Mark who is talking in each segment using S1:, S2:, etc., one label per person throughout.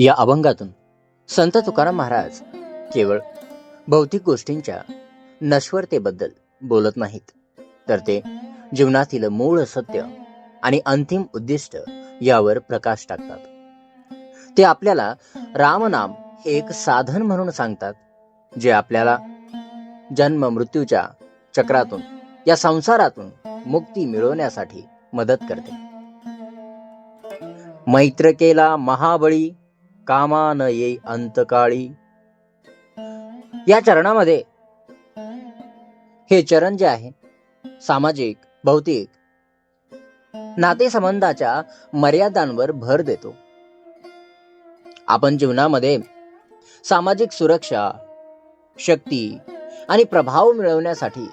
S1: या अभंगातून संत तुकाराम महाराज केवळ भौतिक गोष्टींच्या नश्वरतेबद्दल बोलत नाहीत तर ते जीवनातील मूळ सत्य आणि अंतिम उद्दिष्ट यावर प्रकाश टाकतात. ते आपल्याला रामनाम हे एक साधन म्हणून सांगतात जे आपल्याला जन्म मृत्यूच्या चक्रातून या संसारातून मुक्ती मिळवण्यासाठी मदत करते. मैत्र केला महाबळी कामा न ये अंतकाळी. या चरणामध्ये हे चरण जे आहे सामाजिक भौतिक नातेसंबंधाच्या मर्यादांवर भर देतो. आपण जीवनामध्ये सामाजिक सुरक्षा शक्ती आणि प्रभाव मिळवण्यासाठी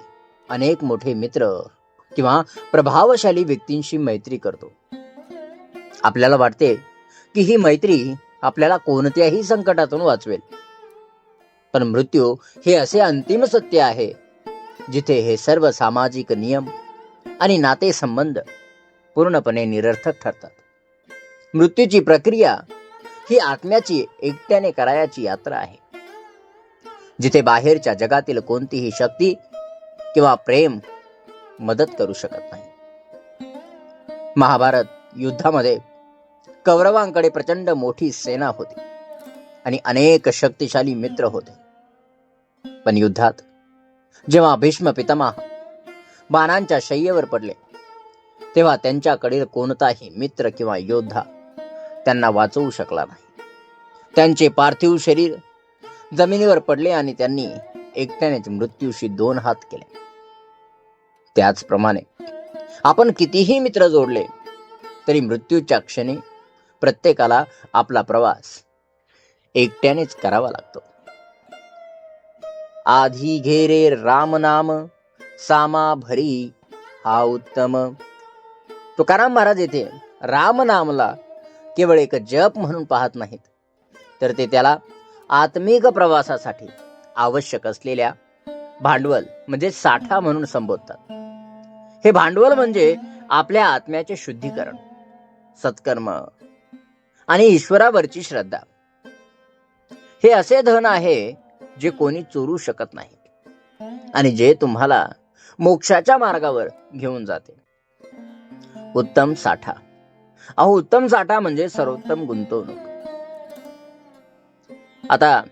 S1: अनेक मोठे मित्र किंवा प्रभावशाली व्यक्तींशी मैत्री करतो. आपल्याला वाटते की ही मैत्री आपल्याला कोणत्याही संकटातून वाचवेल. पण मृत्यू हे असे अंतिम सत्य आहे जिथे हे सर्व सामाजिक नियम आणि नातेसंबंध पूर्णपणे निरर्थक ठरतात. मृत्यूची प्रक्रिया ही आत्म्याची एकट्याने करायची यात्रा आहे. जिथे बाहेरच्या जगातील कोणतीही शक्ती किंवा प्रेम मदत करू शकत नाही. महाभारत युद्धामध्ये कौरवांकडे प्रचंड मोठी सेना होती आणि अनेक शक्तिशाली मित्र होते. पण युद्धात जेव्हा भीष्म पितामह बाणांच्या शय्येवर पडले तेव्हा त्यांच्याकडील कोणताही मित्र किंवा योद्धा त्यांना वाचवू शकला नाही. त्यांचे पार्थिव शरीर जमिनीवर पडले आणि त्यांनी एकट्यानेच मृत्यूशी दोन हात केले. त्याचप्रमाणे आपण कितीही मित्र जोडले तरी मृत्यूच्या क्षणी प्रत्येकाला आपला प्रवास एकट्यानेच करावा लागतो. आधी घेरे राम नाम सामा भरी हा उत्तम. तुकाराम महाराज येथे राम नामला केवळ एक जप म्हणून पाहत नाहीत तर ते त्याला आत्मिक प्रवासासाठी आवश्यक असलेल्या भांडवल म्हणजे साठा म्हणून संबोधतात. हे भांडवल म्हणजे आपल्या आत्म्याचे शुद्धीकरण सत्कर्म आणि ईश्वरावरची श्रद्धा. हे असे धन आहे जे कोणी चोरू शकत नाही. आणि जे तुम्हाला मोक्षाच्या मार्गावर घेऊन जाते. उत्तम साठा. अहो उत्तम साठा म्हणजे सर्वोत्तम गुंतवणूक. आता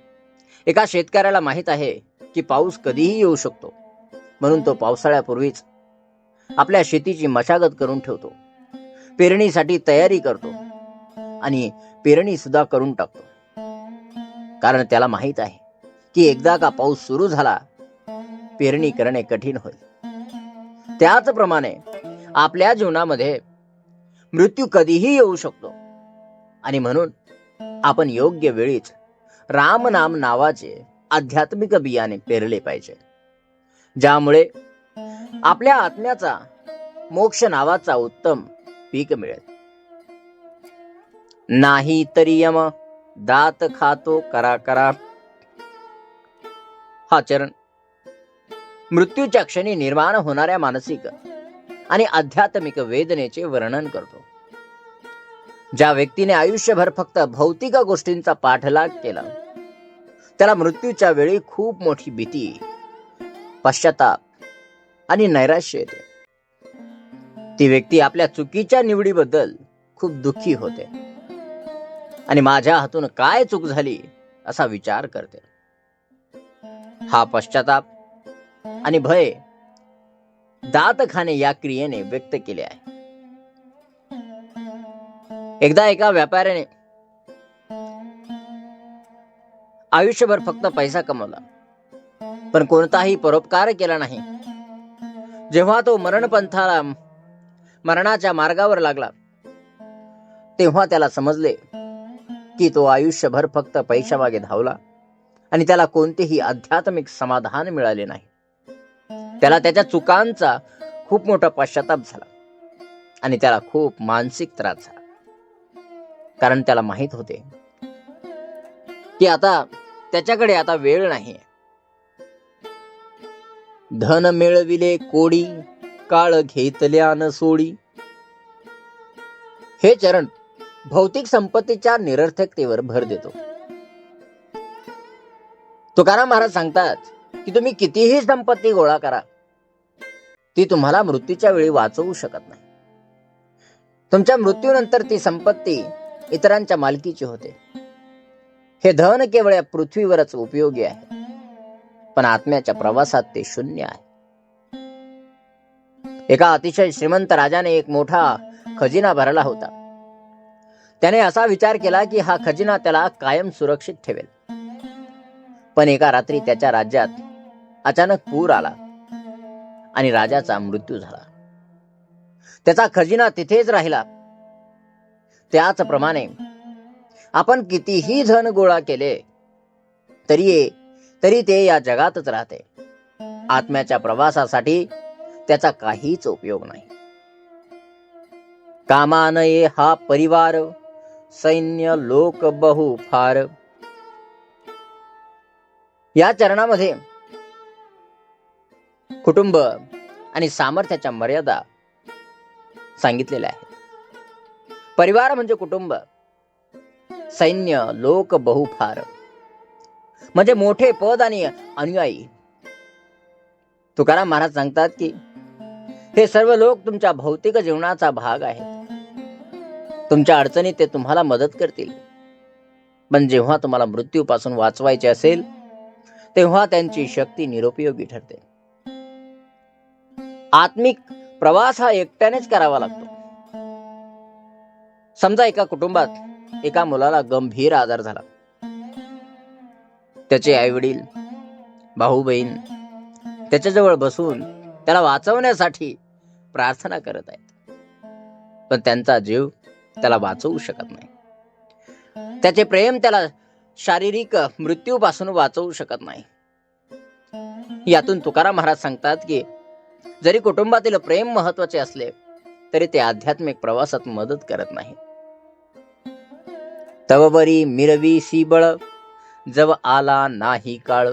S1: एका शेतकऱ्याला माहीत आहे की पाऊस कधीही येऊ शकतो म्हणून तो पावसाळ्यापूर्वीच आपल्या शेतीची मशागत करून ठेवतो. पेरणीसाठी तयारी करतो. आणि पेरणी सुद्धा करून टाकतो. कारण त्याला माहीत आहे की एकदा का पाऊस सुरू झाला पेरणी करणे कठीण होईल. त्याचप्रमाणे आपल्या जीवनामध्ये मृत्यू कधीही येऊ शकतो. आणि म्हणून आपण योग्य वेळीच रामनाम नावाचे आध्यात्मिक बियाणे पेरले पाहिजे. ज्यामुळे आपल्या आत्म्याचा मोक्ष नावाचा उत्तम पीक मिळेल. नाही तरी यम. दात खातो करा करा. हा चरण. मृत्यूच्या क्षणी निर्माण होणाऱ्या मानसिक आणि आध्यात्मिक वेदनेचे वर्णन करतो. ज्या व्यक्तीने आयुष्यभर फक्त भौतिक गोष्टींचा पाठलाग केला त्याला मृत्यूच्या वेळी खूप मोठी भीती पश्चाताप आणि नैराश्य येते. ती व्यक्ती आपल्या चुकीच्या निवडीबद्दल खूप दुःखी होते. आणि माझ्या हातून काय चूक झाली असा विचार करते. हा पश्चाताप आणि भय दात खाणे या क्रियेने व्यक्त केले आहे. एकदा एका व्यापाऱ्याने आयुष्यभर फक्त पैसा कमवला पण कोणताही परोपकार केला नाही. जेव्हा तो मरणपंथाला मरणाच्या मार्गावर लागला तेव्हा त्याला समजले की तो आयुष्यभर फक्त पैशामागे धावला आणि त्याला कोणतेही आध्यात्मिक समाधान मिळाले नाही. त्याला त्याच्या चुकांचा खूप मोठा पश्चाताप झाला आणि त्याला खूप मानसिक त्रास झाला. कारण त्याला माहीत होते की आता त्याच्याकडे आता वेळ नाही धन मिळविले कोडी काळ घेतल्या न सोडी. हे चरण भौतिक संपत्तीच्या निरर्थकतेवर भर देतो. तुकाराम महाराज सांगतात की तुम्ही कितीही संपत्ती गोळा करा ती तुम्हाला मृत्यूच्या वेळी वाचवू शकत नाही. तुमच्या मृत्यूनंतर ती संपत्ती इतरांच्या मालकीची होते. हे धन केवळ या पृथ्वीवरच उपयोगी आहे पण आत्म्याच्या प्रवासात ते शून्य आहे. एका अतिशय श्रीमंत राजाने एक मोठा खजिना भरला होता. त्याने असा विचार केला की हा खजिना त्याला कायम सुरक्षित ठेवेल. पण एका रात्री त्याच्या राज्यात अचानक पूर आला आणि राजाचा मृत्यू झाला. त्याचा खजिना तिथेच राहिला. त्याचप्रमाणे आपण कितीही धन गोळा केले तरी तरी ते या जगातच राहते. आत्म्याच्या प्रवासासाठी त्याचा काहीच उपयोग नाही. कामानये हा परिवार सैन्य लोक बहु फार. या चरणामध्ये कुटुंब आणि सामर्थ्याच्या मर्यादा सांगितलेल्या आहेत. परिवार म्हणजे कुटुंब. सैन्य लोक बहु फार. म्हणजे मोठे पद आणि अनुयायी. तुकाराम महाराज सांगतात की हे सर्व लोक तुमच्या भौतिक जीवनाचा भाग आहेत. तुमच्या अडचणीत ते तुम्हाला मदत करतील. पण जेव्हा तुम्हाला मृत्यूपासून वाचवायचे असेल तेव्हा त्यांची शक्ती निरुपयोगी ठरते. आत्मिक प्रवास हा एकट्यानेच करावा लागतो. समजा एका कुटुंबात एका मुलाला गंभीर आजार झाला. त्याचे आई वडील भाऊ बहीण त्याच्याजवळ बसून त्याला वाचवण्यासाठी प्रार्थना करत आहेत. पण त्यांचा जीव त्याला वाचवू शकत नाही. त्याचे प्रेम त्याला शारीरिक मृत्यूपासून वाचवू शकत नाही. यातून तुकाराम महाराज सांगतात की जरी कुटुंबातील प्रेम महत्त्वाचे असले तरी ते आध्यात्मिक प्रवासात मदत करत नाही. तवबरी मिरवी सीबळ जव आला नाही काळ.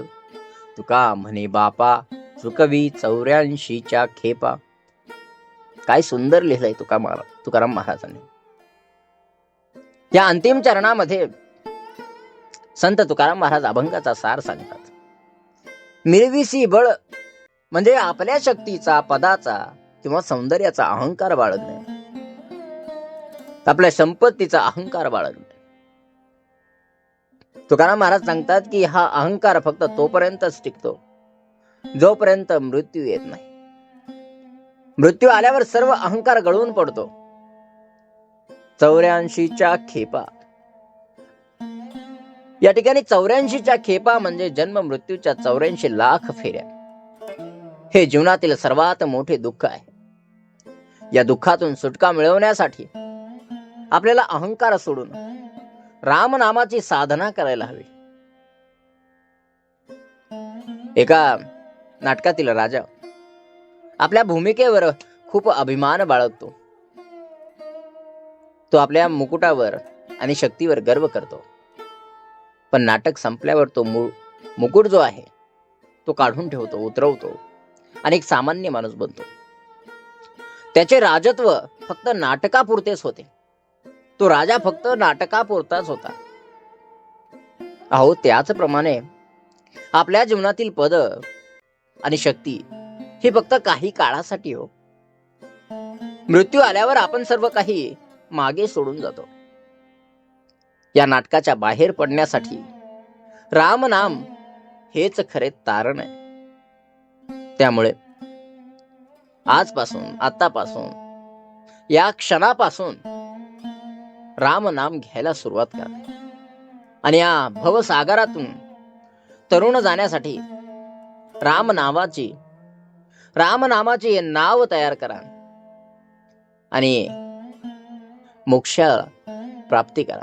S1: तुका म्हणे बापा चुकवी चौऱ्याऐंशीच्या खेपा. काय सुंदर लिहिलंय तुका महाराज तुकाराम महाराजांनी. या अंतिम चरणामध्ये संत तुकाराम महाराज अभंगाचा सार सांगतात. मिरवीसी बळ म्हणजे आपल्या शक्तीचा पदाचा किंवा सौंदर्याचा अहंकार बाळगणे. आपल्या संपत्तीचा अहंकार बाळगणे. तुकाराम महाराज सांगतात की हा अहंकार फक्त तोपर्यंतच टिकतो जोपर्यंत मृत्यू येत नाही. मृत्यू आल्यावर सर्व अहंकार गळून पडतो. चौऱ्याऐंशीच्या खेपा. या ठिकाणी चौऱ्याऐंशीच्या खेपा म्हणजे जन्म मृत्यूच्या चौऱ्याऐंशी लाख फेऱ्या. हे जीवनातील सर्वात मोठे दुःख आहे. या दुःखातून सुटका मिळवण्यासाठी आपल्याला अहंकार सोडून रामनामाची साधना करायला हवी. एका नाटकातील राजा आपल्या भूमिकेवर खूप अभिमान बाळगतो. तो आपल्या मुकुटावर आणि शक्तीवर गर्व करतो. पण नाटक संपल्यावर तो मु मुकुट जो आहे तो काढून ठेवतो उतरवतो आणि एक सामान्य माणूस बनतो. त्याचे राजत्व फक्त नाटकापुरतेच होते. तो राजा फक्त नाटकापुरताच होता. अहो त्याचप्रमाणे आपल्या जीवनातील पद आणि शक्ती ही फक्त काही काळासाठी हो. मृत्यू आल्यावर आपण सर्व काही मागे सोडून जातो. या नाटकाच्या बाहेर पडण्यासाठी राम नाम हेच खरे तारण आहे. त्यामुळे आजपासून आतापासून या क्षणापासून राम नाम घ्यायला सुरुवात करा. आणि या भवसागरातून तरुण जाण्यासाठी राम नामाची राम नामाची नाव तयार करा. आणि मोक्ष प्राप्ती करा.